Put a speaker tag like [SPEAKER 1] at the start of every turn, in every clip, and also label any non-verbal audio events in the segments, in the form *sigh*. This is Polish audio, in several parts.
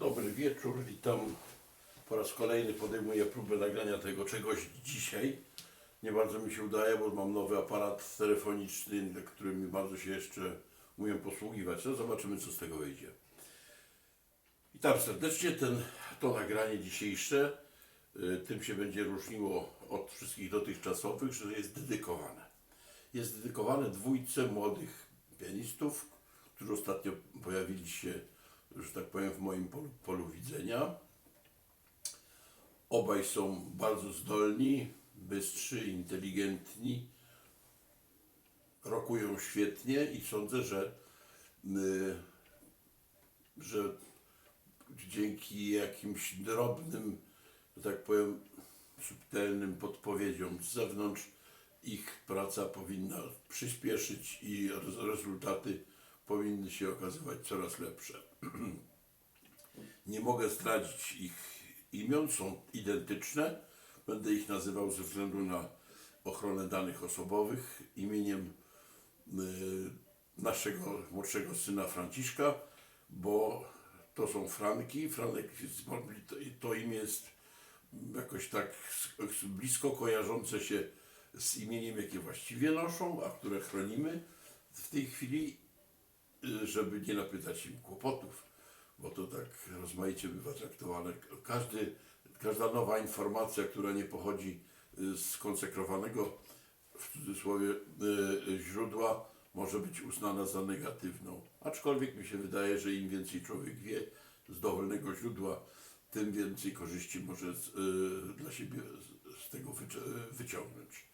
[SPEAKER 1] Dobry wieczór, witam. Po raz kolejny podejmuję próbę nagrania tego czegoś dzisiaj. Nie bardzo mi się udaje, bo mam nowy aparat telefoniczny, którym bardzo się jeszcze umiem posługiwać. No zobaczymy, co z tego wyjdzie. Witam serdecznie. Ten, to nagranie dzisiejsze y, tym się będzie różniło od wszystkich dotychczasowych, że jest dedykowane. Jest dedykowane dwójce młodych pianistów, którzy ostatnio pojawili się, że tak powiem, w moim polu, polu widzenia. Obaj są bardzo zdolni, bystrzy, inteligentni, rokują świetnie i sądzę, że, y, że dzięki jakimś drobnym, że tak powiem, subtelnym podpowiedziom z zewnątrz ich praca powinna przyspieszyć i rez- rezultaty powinny się okazywać coraz lepsze. Nie mogę zdradzić ich imion, są identyczne. Będę ich nazywał ze względu na ochronę danych osobowych imieniem y, naszego młodszego syna Franciszka, bo to są Franki. Franek to, imię jest jakoś tak blisko kojarzące się z imieniem, jakie właściwie noszą, a które chronimy w tej chwili, żeby nie napytać im kłopotów, bo to tak rozmaicie bywa traktowane. Każdy, każda nowa informacja, która nie pochodzi y, z konsekrowanego w cudzysłowie y, źródła, może być uznana za negatywną. Aczkolwiek mi się wydaje, że im więcej człowiek wie z dowolnego źródła, tym więcej korzyści może z, y, dla siebie z, z tego wyci- wyciągnąć.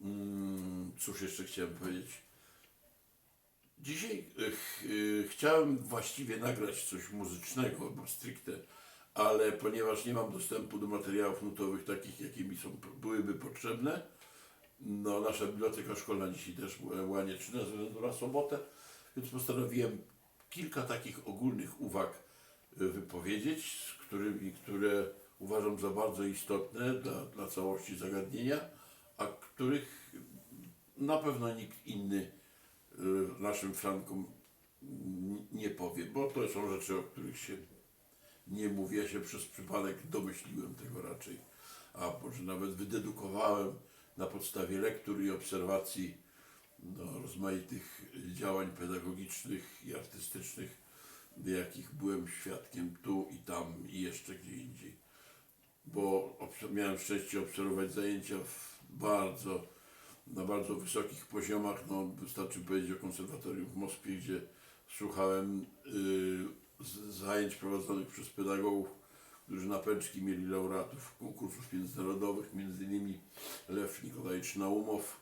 [SPEAKER 1] Mm, cóż jeszcze chciałem powiedzieć? Dzisiaj ch- y, chciałem właściwie nagrać coś muzycznego, bo stricte, ale ponieważ nie mam dostępu do materiałów nutowych takich, jakie mi są, byłyby potrzebne, no nasza biblioteka szkolna dzisiaj też była, nieczynna ze względu na sobotę, więc postanowiłem kilka takich ogólnych uwag y, wypowiedzieć, z którymi, które uważam za bardzo istotne dla, dla całości zagadnienia, a których na pewno nikt inny naszym Frankom nie powie, bo to są rzeczy, o których się nie mówi. Ja się przez przypadek domyśliłem tego raczej, a może nawet wydedukowałem na podstawie lektur i obserwacji no, rozmaitych działań pedagogicznych i artystycznych, jakich byłem świadkiem tu i tam i jeszcze gdzie indziej. Bo miałem szczęście obserwować zajęcia w bardzo, na bardzo wysokich poziomach. No, wystarczy powiedzieć o konserwatorium w Moskwie, gdzie słuchałem y, zajęć prowadzonych przez pedagogów, którzy na pęczki mieli laureatów konkursów międzynarodowych, między innymi Lew Nikolajewicz Naumow,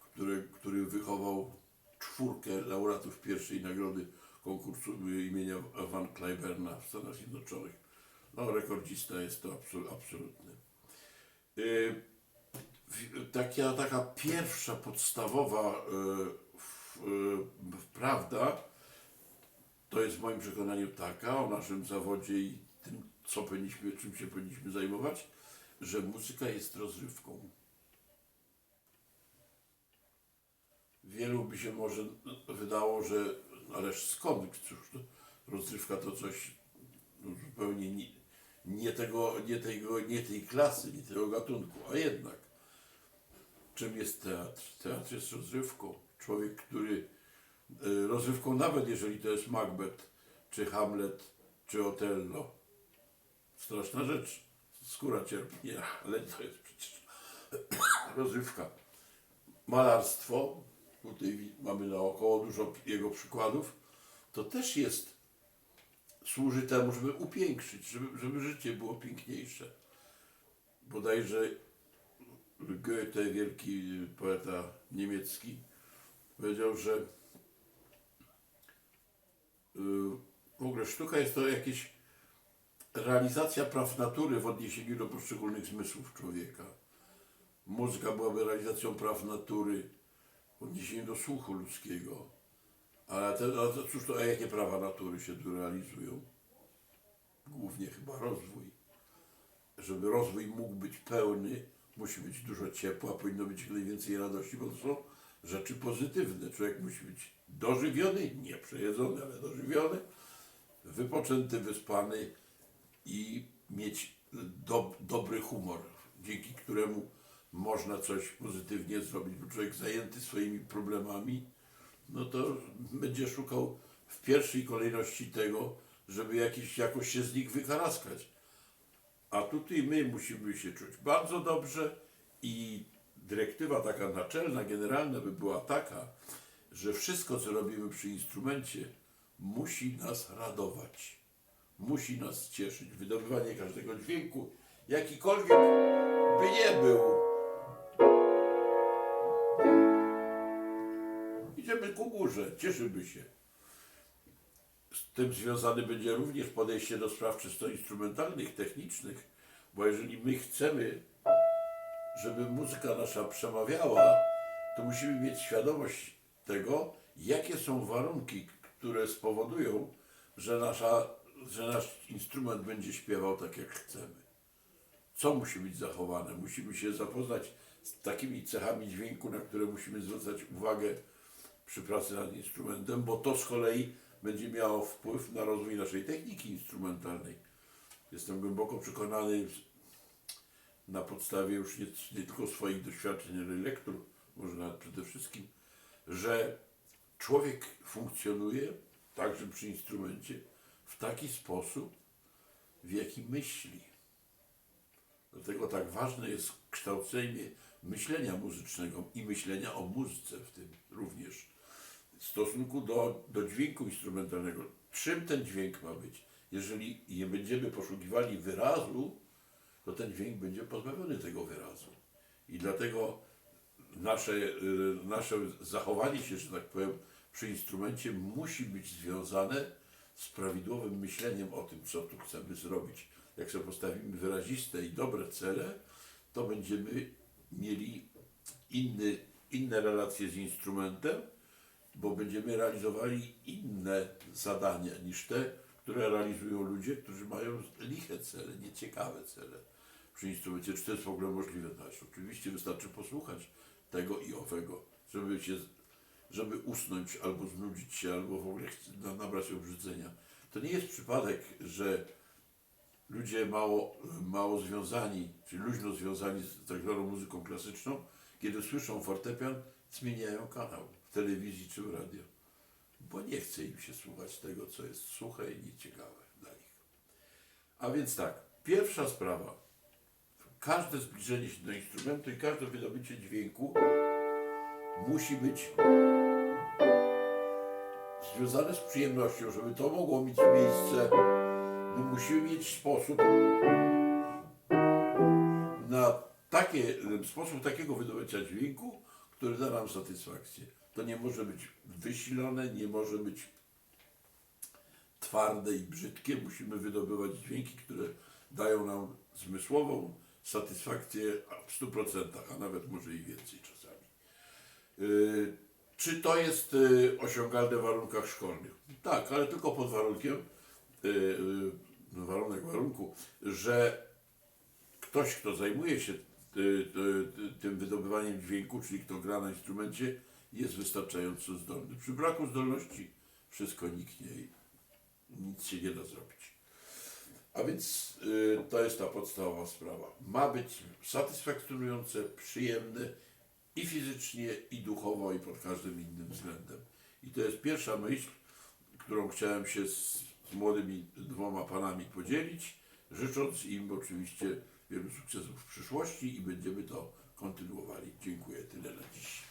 [SPEAKER 1] który, który wychował czwórkę laureatów pierwszej nagrody konkursu imienia Van Cliburna w Stanach Zjednoczonych. No, rekordzista jest to absol, absolutny. Y, taka, taka pierwsza podstawowa w, y, prawda to jest w moim przekonaniu taka o naszym zawodzie i tym, co powinniśmy, czym się powinniśmy zajmować, że muzyka jest rozrywką. Wielu by się może wydało, że ależ skąd, cóż, rozrywka to coś no, zupełnie nie, nie, tego, nie, tego, nie tej klasy, nie tego gatunku, a jednak czym jest teatr? Teatr jest rozrywką. Człowiek, który y, rozrywką, nawet jeżeli to jest Macbeth, czy Hamlet, czy Otello. Straszna rzecz. Skóra cierpi, nie, ale to jest przecież *coughs* rozrywka. Malarstwo, tutaj mamy naokoło dużo jego przykładów, to też jest, służy temu, żeby upiększyć, żeby, żeby życie było piękniejsze. Bodajże Goethe, wielki poeta niemiecki, powiedział, że y, w ogóle sztuka jest to jakieś realizacja praw natury w odniesieniu do poszczególnych zmysłów człowieka. Muzyka byłaby realizacją praw natury w odniesieniu do słuchu ludzkiego. Ale te, to, cóż to, a jakie prawa natury się tu realizują? Głównie chyba rozwój. Żeby rozwój mógł być pełny, musi być dużo ciepła, powinno być jak najwięcej radości, bo to są rzeczy pozytywne. Człowiek musi być dożywiony, nie przejedzony, ale dożywiony, wypoczęty, wyspany i mieć do, dobry humor, dzięki któremu można coś pozytywnie zrobić, bo człowiek zajęty swoimi problemami, no to będzie szukał w pierwszej kolejności tego, żeby jakiś, jakoś się z nich wykaraskać. A tutaj my musimy się czuć bardzo dobrze i dyrektywa taka naczelna, generalna by była taka, że wszystko, co robimy przy instrumencie, musi nas radować. Musi nas cieszyć. Wydobywanie każdego dźwięku, jakikolwiek by nie był. Idziemy ku górze, cieszymy się. Tym związane będzie również podejście do spraw czysto instrumentalnych, technicznych, bo jeżeli my chcemy, żeby muzyka nasza przemawiała, to musimy mieć świadomość tego, jakie są warunki, które spowodują, że, nasza, że nasz instrument będzie śpiewał tak, jak chcemy. Co musi być zachowane? Musimy się zapoznać z takimi cechami dźwięku, na które musimy zwracać uwagę przy pracy nad instrumentem, bo to z kolei będzie miało wpływ na rozwój naszej techniki instrumentalnej. Jestem głęboko przekonany na podstawie już nie, nie tylko swoich doświadczeń, ale lektur, może nawet przede wszystkim, że człowiek funkcjonuje także przy instrumencie w taki sposób, w jaki myśli. Dlatego tak ważne jest kształcenie myślenia muzycznego i myślenia o muzyce w tym również w stosunku do, do dźwięku instrumentalnego. Czym ten dźwięk ma być? Jeżeli nie będziemy poszukiwali wyrazu, to ten dźwięk będzie pozbawiony tego wyrazu. I dlatego nasze, y, nasze zachowanie się, że tak powiem, przy instrumencie musi być związane z prawidłowym myśleniem o tym, co tu chcemy zrobić. Jak sobie postawimy wyraziste i dobre cele, to będziemy mieli inny, inne relacje z instrumentem, bo będziemy realizowali inne zadania niż te, które realizują ludzie, którzy mają liche cele, nieciekawe cele przy instrumencie. Czy to jest w ogóle możliwe? No, oczywiście wystarczy posłuchać tego i owego, żeby się, żeby usnąć albo znudzić się, albo w ogóle nabrać obrzydzenia. To nie jest przypadek, że ludzie mało, mało związani, czy luźno związani z tak zwaną muzyką klasyczną, kiedy słyszą fortepian, zmieniają kanał telewizji czy w radio. Bo nie chce im się słuchać tego, co jest suche i nieciekawe dla nich. A więc tak, pierwsza sprawa. Każde zbliżenie się do instrumentu i każde wydobycie dźwięku musi być związane z przyjemnością, żeby to mogło mieć miejsce. My musimy mieć sposób na takie, sposób takiego wydobycia dźwięku, który da nam satysfakcję. To nie może być wysilone, nie może być twarde i brzydkie. Musimy wydobywać dźwięki, które dają nam zmysłową satysfakcję w 100%, a nawet może i więcej czasami. Yy, Czy to jest yy, osiągalne w warunkach szkolnych? Tak, ale tylko pod warunkiem, yy, no warunek warunku, że ktoś, kto zajmuje się y, y, y, tym wydobywaniem dźwięku, czyli kto gra na instrumencie, jest wystarczająco zdolny. Przy braku zdolności wszystko niknie i nic się nie da zrobić. A więc y, to jest ta podstawowa sprawa. Ma być satysfakcjonujące, przyjemne i fizycznie, i duchowo, i pod każdym innym względem. I to jest pierwsza myśl, którą chciałem się z, z młodymi dwoma panami podzielić, życząc im oczywiście wielu sukcesów w przyszłości i będziemy to kontynuowali. Dziękuję tyle na dziś.